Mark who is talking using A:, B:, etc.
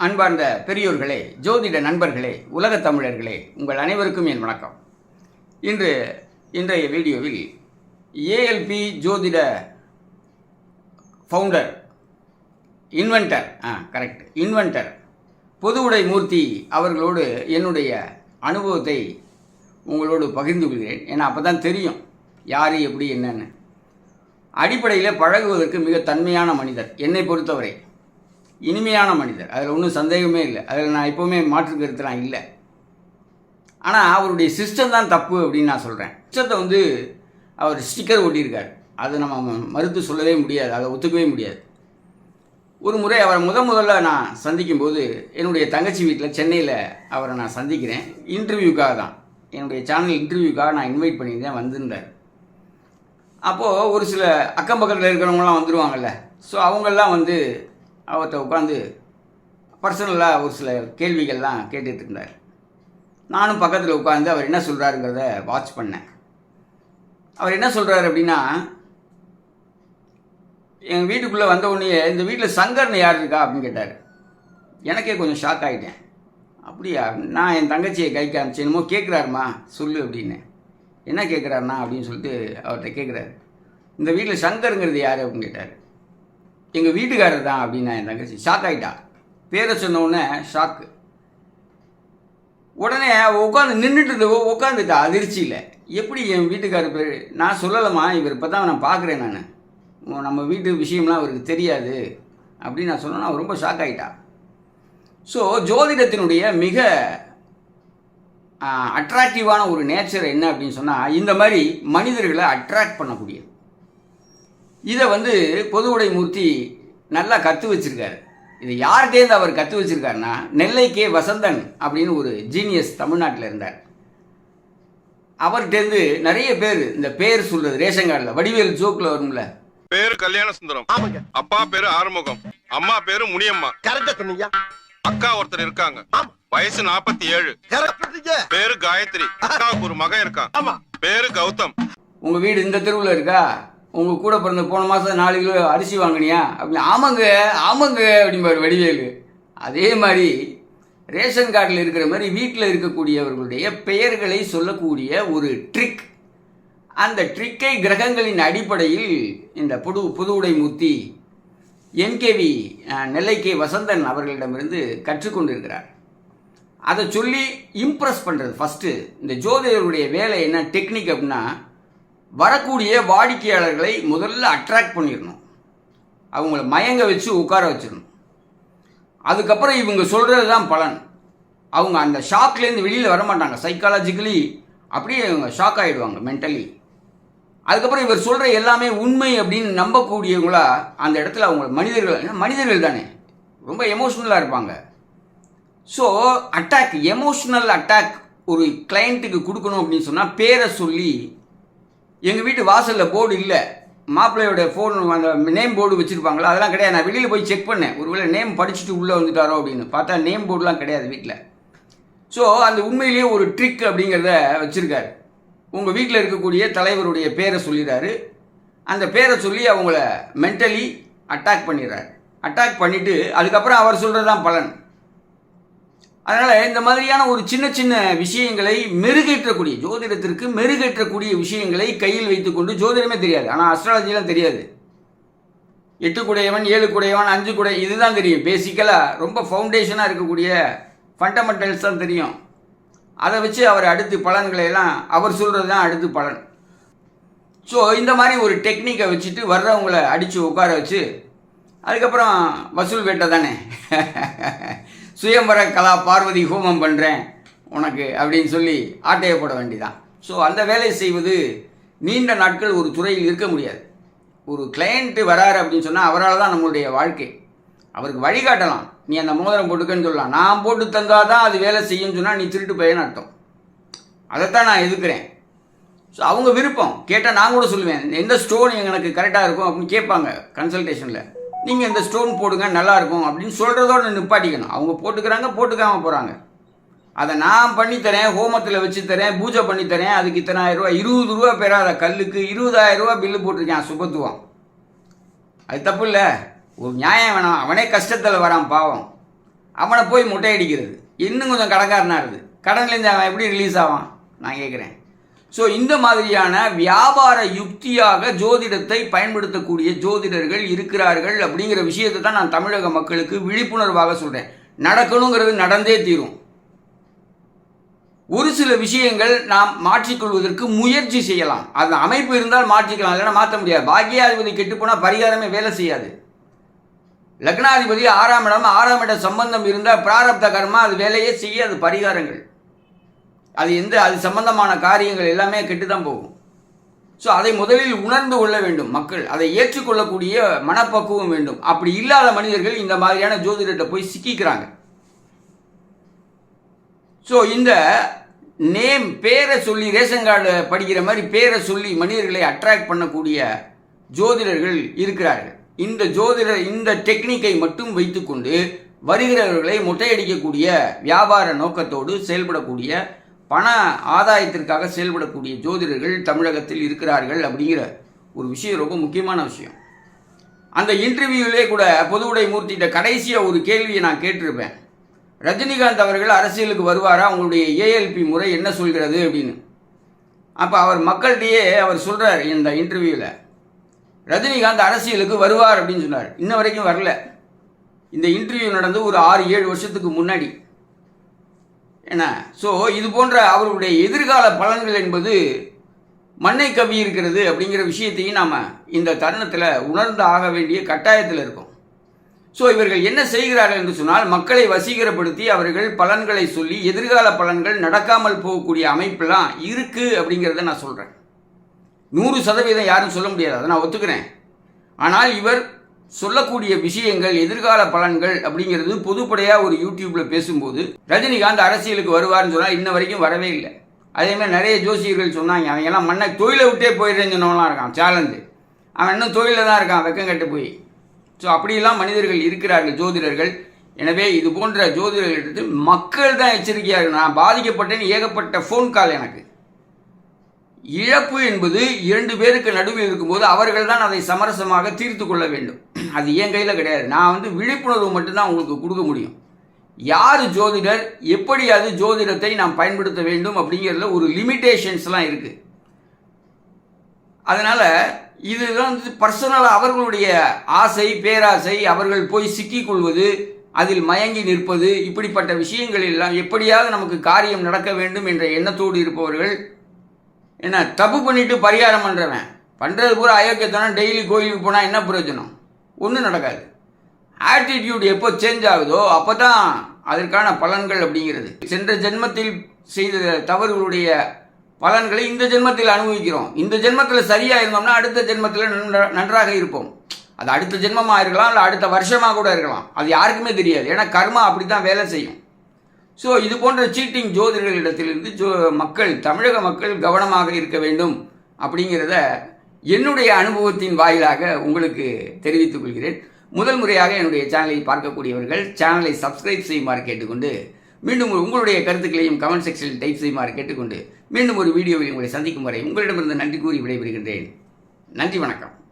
A: அன்பார்ந்த பெரியோர்களே ஜோதிட நண்பர்களே உலகத் தமிழர்களே உங்கள் அனைவருக்கும் என் வணக்கம். இன்று இன்றைய வீடியோவில் ஏஎல்பி ஜோதிட ஃபவுண்டர் இன்வென்டர் ஆ கரெக்ட் இன்வென்டர் உடை மூர்த்தி அவர்களோடு என்னுடைய அனுபவத்தை உங்களோடு பகிர்ந்து கொள்கிறேன். ஏன்னா அப்போ தான் தெரியும் யார் எப்படி என்னன்னு. அடிப்படையில் பழகுவதற்கு மிக தன்மையான மனிதர். என்னை பொறுத்தவரை இனிமையான மனிதர். அதில் ஒன்றும் சந்தேகமே இல்லை. அதில் நான் எப்போவுமே மாற்று கருத்துலாம் இல்லை. ஆனால் அவருடைய சிஸ்டம் தான் தப்பு அப்படின்னு நான் சொல்கிறேன் சிஸ்டத்தை வந்து அவர் ஸ்டிக்கர் ஒட்டியிருக்கார். அதை நம்ம மறுத்து சொல்லவே முடியாது. அதை ஒத்துக்கவே முடியாது. ஒரு முறை அவரை முத முதல்ல நான் சந்திக்கும்போது என்னுடைய தங்கச்சி வீட்டில் சென்னையில் அவரை நான் சந்திக்கிறேன். இன்டர்வியூக்காக தான். என்னுடைய சேனல் இன்டர்வியூக்காக நான் இன்வைட் பண்ணியிருந்தேன் வந்திருந்தார். அப்போது ஒரு சில அக்கம் பக்கத்தில் இருக்கிறவங்களாம் வந்துடுவாங்கல்ல ஸோ அவங்கெல்லாம் வந்து அவர்கிட்ட உட்காந்து பர்சனலாக ஒரு சில கேள்விகள்லாம் கேட்டுட்டு இருந்தார். நானும் பக்கத்தில் உட்காந்து அவர் என்ன சொல்கிறாருங்கிறத வாட்ச் பண்ணேன். அவர் என்ன சொல்கிறாரு அப்படின்னா எங்கள் வீட்டுக்குள்ளே வந்த உடனே இந்த வீட்டில் சங்கர்னு யார் இருக்கா? அப்படின்னு கேட்டார். எனக்கே கொஞ்சம் ஷாக் ஆகிட்டேன் அப்படியா நான் என் தங்கச்சியை கை காமிச்சு என்னமோ கேட்குறாருமா சொல்லு அப்படின்னு. என்ன கேட்குறாருண்ணா அப்படின்னு சொல்லிட்டு அவர்கிட்ட கேட்குறாரு இந்த வீட்டில் சங்கருங்கிறது யார்? அப்படின்னு கேட்டார். எங்கள் வீட்டுக்காரர் தான் அப்படின்னு என் தங்கச்சி. ஷாக் ஆகிட்டா பேரை சொன்னோடனே ஷாக்கு உடனே உட்காந்து நின்றுட்டு உட்காந்துட்டா அதிர்ச்சியில். எப்படி என் வீட்டுக்காரர் பேர்? நான் சொல்லலம்மா இவர் இப்போ தான் நான் பார்க்குறேன் நான். நம்ம வீட்டு விஷயம்லாம் அவருக்கு தெரியாது அப்படின்னு நான் சொன்னேன்னா ரொம்ப ஷாக் ஆகிட்டா ஸோ ஜோதிடத்தினுடைய மிக அட்ராக்டிவான ஒரு நேச்சர் என்ன அப்படின்னு சொன்னால் இந்த மாதிரி மனிதர்களை அட்ராக்ட் பண்ணக்கூடியது. இதை வந்து பொதுவுடை மூர்த்தி நல்லா கற்று வச்சிருக்காரு. இது யார்கிட்டேருந்து அவர் கற்று வச்சிருக்காருன்னா நெல்லை கே வசந்தன் அப்படின்னு ஒரு ஜீனியஸ் தமிழ்நாட்டில் இருந்தார். அவர்கிட்டேருந்து நிறைய பேர் இந்த பேர் சொல்றது ரேஷன் கார்டில் வடிவேல் ஜோக்கில் வரும்ல.
B: பேரு கல்யாண சுந்தரம்.
C: ஆமாங்க.
B: அப்பா பேரு ஆறுமுகம். அம்மா பேரு முனியம்மா. அக்கா ஒருத்தர் இருக்காங்க. வயசு நாற்பத்தி ஏழு. பேரு காயத்ரி. அக்காவுக்கு ஒரு மகன் இருக்கான்.
C: ஆமா.
B: பேரு கௌதம்.
A: உங்கள் வீடு இந்த தெருவில் இருக்கா? உங்கள் கூட பிறந்த போன மாதம் நாலு கிலோ அரிசி வாங்கினியா? அப்படின்னு ஆமாங்க ஆமாங்க அப்படிம்பார் வடிவேலு. அதே மாதிரி ரேஷன் கார்டில் இருக்கிற மாதிரி வீட்டில் இருக்கக்கூடியவர்களுடைய பெயர்களை சொல்லக்கூடிய ஒரு ட்ரிக் அந்த ட்ரிக்கை கிரகங்களின் அடிப்படையில் இந்த புது புதுவுடை மூர்த்தி என்கேவி நெல்லை கே வசந்தன் அவர்களிடமிருந்து கற்றுக்கொண்டிருக்கிறார் அதை சொல்லி இம்ப்ரெஸ் பண்ணுறது ஃபஸ்ட்டு இந்த ஜோதிடருடைய வேலை என்ன டெக்னிக் அப்படின்னா வரக்கூடிய வாடிக்கையாளர்களை முதல்ல அட்ராக்ட் பண்ணிடணும். அவங்கள மயங்க வச்சு உட்கார வச்சிடணும். அதுக்கப்புறம் இவங்க சொல்கிறது தான் பலன். அவங்க அந்த ஷாக்லேருந்து வெளியில் வர மாட்டாங்க சைக்காலஜிக்கலி அப்படியே இவங்க ஷாக் ஆகிடுவாங்க மென்டலி அதுக்கப்புறம் இவர் சொல்கிற எல்லாமே உண்மை அப்படின்னு நம்பக்கூடியவங்களா அந்த இடத்துல அவங்க மனிதர்கள் மனிதர்கள் தானே. ரொம்ப எமோஷ்னலாக இருப்பாங்க. ஸோ அட்டாக் எமோஷ்னல் அட்டாக் ஒரு கிளைண்ட்டுக்கு கொடுக்கணும் அப்படின்னு சொன்னால் பேரை சொல்லி எங்கள் வீட்டு வாசலில் போர்டு இல்லை. மாப்பிள்ளையோட ஃபோன் அந்த நேம் போர்டு வச்சுருப்பாங்களா அதெல்லாம் கிடையாது. நான் வெளியில் போய் செக் பண்ணேன். ஒருவேளை நேம் படிச்சுட்டு உள்ளே வந்துட்டாரோ அப்படின்னு. பார்த்தா நேம் போர்டுலாம் கிடையாது வீட்டில் ஸோ அந்த உண்மையிலேயே ஒரு ட்ரிக் அப்படிங்கிறத வச்சுருக்காரு. உங்கள் வீட்டில் இருக்கக்கூடிய தலைவருடைய பேரை சொல்லிடுறாரு அந்த பேரை சொல்லி அவங்கள மென்டலி அட்டாக் பண்ணிடுறாரு. அட்டாக் பண்ணிவிட்டு அதுக்கப்புறம் அவர் சொல்கிறது தான் பலன். அதனால் இந்த மாதிரியான ஒரு சின்ன சின்ன விஷயங்களை மெருகேற்றக்கூடிய ஜோதிடத்திற்கு மெருகேற்றக்கூடிய விஷயங்களை கையில் வைத்துக்கொண்டு ஜோதிடமே தெரியாது. ஆனால் அஸ்ட்ராலஜிலாம் தெரியாது. எட்டு குடையவன் ஏழு குடையவன் அஞ்சு குடை இதுதான் தெரியும். பேசிக்கலாக ரொம்ப ஃபவுண்டேஷனாக இருக்கக்கூடிய ஃபண்டமெண்டல்ஸ் தான் தெரியும். அதை வச்சு அவர் அடுத்து பலன்களை எல்லாம் அவர் சொல்கிறது தான் அடுத்து பலன். ஸோ இந்த மாதிரி ஒரு டெக்னிக்கை வச்சுட்டு வர்றவங்களை அடித்து உட்கார வச்சு அதுக்கப்புறம் வசூல் வேட்டை தானே? சுயம்பர கலா பார்வதி ஹோமம் பண்ணுறேன் உனக்கு அப்படின்னு சொல்லி ஆட்டையப்பட போட ஸோ அந்த வேலையை செய்வது நீண்ட நாட்கள் ஒரு துறையில் இருக்க முடியாது. ஒரு கிளையண்ட்டு வராரு அப்படின்னு சொன்னால் அவரால் தான் நம்மளுடைய வாழ்க்கை. அவருக்கு வழிகாட்டலாம் நீ அந்த மோதிரம் போட்டுக்கன்னு சொல்லலாம். நான் போட்டு தந்தால் தான் அது வேலை செய்யும்னு சொன்னால் நீ திருட்டு பையன் அர்த்தம். அதைத்தான் நான் எதுக்குறேன் ஸோ அவங்க விருப்பம். கேட்டால் நான் கூட சொல்லுவேன். எந்த ஸ்டோன் எனக்கு கரெக்டாக இருக்கும் அப்படின்னு கேட்பாங்க கன்சல்டேஷனில் நீங்கள் இந்த ஸ்டோன் போடுங்க நல்லாயிருக்கும் அப்படின்னு சொல்கிறதோட நிப்பாட்டிக்கணும். அவங்க போட்டுக்கிறாங்க போட்டுக்காமல் போகிறாங்க அதை நான் பண்ணித்தரேன் ஹோமத்தில் வச்சு தரேன் பூஜை பண்ணித்தரேன் அதுக்கு இத்தனாயிரம் ரூபா இருபது ரூபா பெறாத கல்லுக்கு இருபதாயிரம் ரூபா பில்லு போட்டிருக்கேன் சுபத்துவம். அது தப்பு இல்லை. ஒரு நியாயம் வேணாம். அவனே கஷ்டத்தில் வரான் பாவம். அவனை போய் முட்டையடிக்கிறது. இன்னும் கொஞ்சம் கடன்காரனாக இருக்குது கடன்லேருந்து அவன் எப்படி ரிலீஸ் ஆவான்? நான் கேட்குறேன் ஸோ இந்த மாதிரியான வியாபார யுக்தியாக ஜோதிடத்தை பயன்படுத்தக்கூடிய ஜோதிடர்கள் இருக்கிறார்கள் அப்படிங்கிற விஷயத்தை தான் நான் தமிழக மக்களுக்கு விழிப்புணர்வாக சொல்கிறேன் நடக்கணுங்கிறது நடந்தே தீரும். ஒரு சில விஷயங்கள் நாம் மாற்றிக்கொள்வதற்கு முயற்சி செய்யலாம். அது அமைப்பு இருந்தால் மாற்றிக்கலாம் இல்லைன்னா மாற்ற முடியாது. பாக்கியாதிபதி கெட்டுப்போனால் பரிகாரமே வேலை செய்யாது. லக்னாதிபதி ஆறாம் இடம் ஆறாம் இட சம்பந்தம் இருந்தால் பிராரப்த கர்மா அது வேலையே செய்யாது பரிகாரங்கள். அது எந்த அது சம்பந்தமான காரியங்கள் எல்லாமே கெட்டு தான் போகும். ஸோ அதை முதலில் உணர்ந்து கொள்ள வேண்டும் மக்கள். அதை ஏற்றுக்கொள்ளக்கூடிய மனப்பக்குவம் வேண்டும். அப்படி இல்லாத மனிதர்கள் இந்த மாதிரியான ஜோதிடத்தை போய் சிக்கிக்கிறாங்க. ஸோ இந்த நேம் பேரை சொல்லி ரேஷன் கார்டு படிக்கிற மாதிரி பேரை சொல்லி மனிதர்களை அட்ராக்ட் பண்ணக்கூடிய ஜோதிடர்கள் இருக்கிறார்கள். இந்த ஜோதிடர் இந்த டெக்னிக்கை மட்டும் வைத்துக்கொண்டு வருகிறவர்களை முட்டையடிக்கக்கூடிய வியாபார நோக்கத்தோடு செயல்படக்கூடிய பண ஆதாயத்திற்காக செயல்படக்கூடிய ஜோதிடர்கள் தமிழகத்தில் இருக்கிறார்கள் அப்படிங்கிற ஒரு விஷயம் ரொம்ப முக்கியமான விஷயம். அந்த இன்டர்வியூலே கூட பொதுவுடை மூர்த்திகிட்ட கடைசியாக ஒரு கேள்வியை நான் கேட்டிருப்பேன். ரஜினிகாந்த் அவர்கள் அரசியலுக்கு வருவாரா? அவங்களுடைய ஏஎல்பி முறை என்ன சொல்கிறது அப்படின்னு. அப்போ அவர் மக்கள்கிட்டயே அவர் சொல்கிறார் இந்த இன்டர்வியூவில் ரஜினிகாந்த் அரசியலுக்கு வருவார் அப்படின்னு சொன்னார். இன்ன வரைக்கும் வரல. இந்த இன்டர்வியூ நடந்து ஒரு ஆறு ஏழு வருஷத்துக்கு முன்னாடி. என்ன? ஸோ இது போன்ற அவருடைய எதிர்கால பலன்கள் என்பது மண்ணை கவி இருக்கிறது அப்படிங்கிற விஷயத்தையும் நாம் இந்த தருணத்தில் உணர்ந்து ஆக வேண்டிய கட்டாயத்தில் இருக்கோம். ஸோ இவர்கள் என்ன செய்கிறார்கள் என்று சொன்னால் மக்களை வசீகரப்படுத்தி அவர்கள் பலன்களை சொல்லி எதிர்கால பலன்கள் நடக்காமல் போகக்கூடிய அமைப்பெல்லாம் இருக்குது அப்படிங்கிறத நான் சொல்கிறேன் நூறு சதவீதம் யாரும் சொல்ல முடியாது. அதை நான் ஒத்துக்கிறேன். ஆனால் இவர் சொல்லக்கூடிய விஷயங்கள் எதிர்கால பலன்கள் அப்படிங்கிறது பொதுப்படையாக ஒரு யூடியூப்பில் பேசும்போது ரஜினிகாந்த் அரசியலுக்கு வருவார்னு சொன்னால் இன்ன வரைக்கும் வரவே இல்லை. அதேமாதிரி நிறைய ஜோசியர்கள் சொன்னாங்க அவங்க எல்லாம் மண்ணை தொழிலை விட்டே போயிடுறேன்னு சொன்னவங்களாம் இருக்கான் சேலஞ்சு அவன் இன்னும் தொழிலில் தான் இருக்கான் வெக்கம் கட்டு போய். ஸோ அப்படியெல்லாம் மனிதர்கள் இருக்கிறார்கள் ஜோதிடர்கள். எனவே இது போன்ற ஜோதிடர்களிடத்தில் மக்கள் தான் எச்சரிக்கையாக இருக்கணும். நான் பாதிக்கப்பட்டேன்னு ஏகப்பட்ட ஃபோன் கால் எனக்கு. இழப்பு என்பது இரண்டு பேருக்கு நடுவில் இருக்கும்போது அவர்கள் தான் அதை சமரசமாக தீர்த்து கொள்ள வேண்டும். அது என் கையில் கிடையாது. நான் வந்து விழிப்புணர்வு மட்டும்தான் உங்களுக்கு கொடுக்க முடியும். யார் ஜோதிடர் எப்படி அது ஜோதிடத்தை நாம் பயன்படுத்த வேண்டும் அப்படிங்கிறதுல ஒரு லிமிட்டேஷன்ஸ்லாம் இருக்குது அதனால் இதுதான் வந்து பர்சனலாக அவர்களுடைய ஆசை பேராசை அவர்கள் போய் சிக்கிக்கொள்வது அதில் மயங்கி நிற்பது இப்படிப்பட்ட விஷயங்கள் எல்லாம் எப்படியாவது நமக்கு காரியம் நடக்க வேண்டும் என்ற எண்ணத்தோடு இருப்பவர்கள் என்ன தப்பு பண்ணிட்டு பரிகாரம் பண்ணுறவன் பண்ணுறது பூரா அயோக்கியத்தனம் டெய்லி கோயிலுக்கு போனால் என்ன பிரயோஜனம்? ஒன்றும் நடக்காது. ஆட்டிடியூட் எப்போ சேஞ்ச் ஆகுதோ அப்போ தான் அதற்கான பலன்கள் அப்படிங்கிறது. சென்ற ஜென்மத்தில் செய்த தவறுகளுடைய பலன்களை இந்த ஜென்மத்தில் அனுபவிக்கிறோம். இந்த ஜென்மத்தில் சரியாக இருந்தோம்னா அடுத்த ஜென்மத்தில் நன்றாக இருப்போம். அது அடுத்த ஜென்மமாக இருக்கலாம் இல்லை அடுத்த வருஷமாக கூட இருக்கலாம். அது யாருக்குமே தெரியாது. ஏன்னா கர்மா அப்படி தான் வேலை செய்யும். ஸோ இது போன்ற சீட்டிங் ஜோதிடர்களிடத்திலிருந்து ஜோ மக்கள் தமிழக மக்கள் கவனமாக இருக்க வேண்டும் அப்படிங்கிறத என்னுடைய அனுபவத்தின் வாயிலாக உங்களுக்கு தெரிவித்துக் கொள்கிறேன். முதல் முறையாக என்னுடைய சேனலை பார்க்கக்கூடியவர்கள் சேனலை சப்ஸ்கிரைப் செய்யுமாறு கேட்டுக்கொண்டு மீண்டும் ஒரு- உங்களுடைய கருத்துக்களையும் கமெண்ட் செக்ஷனில் டைப் செய்யுமாறு கேட்டுக்கொண்டு மீண்டும் ஒரு வீடியோவில் உங்களை சந்திக்கும் வரை உங்களிடமிருந்து நன்றி கூறி விடைபெறுகின்றேன். நன்றி வணக்கம்.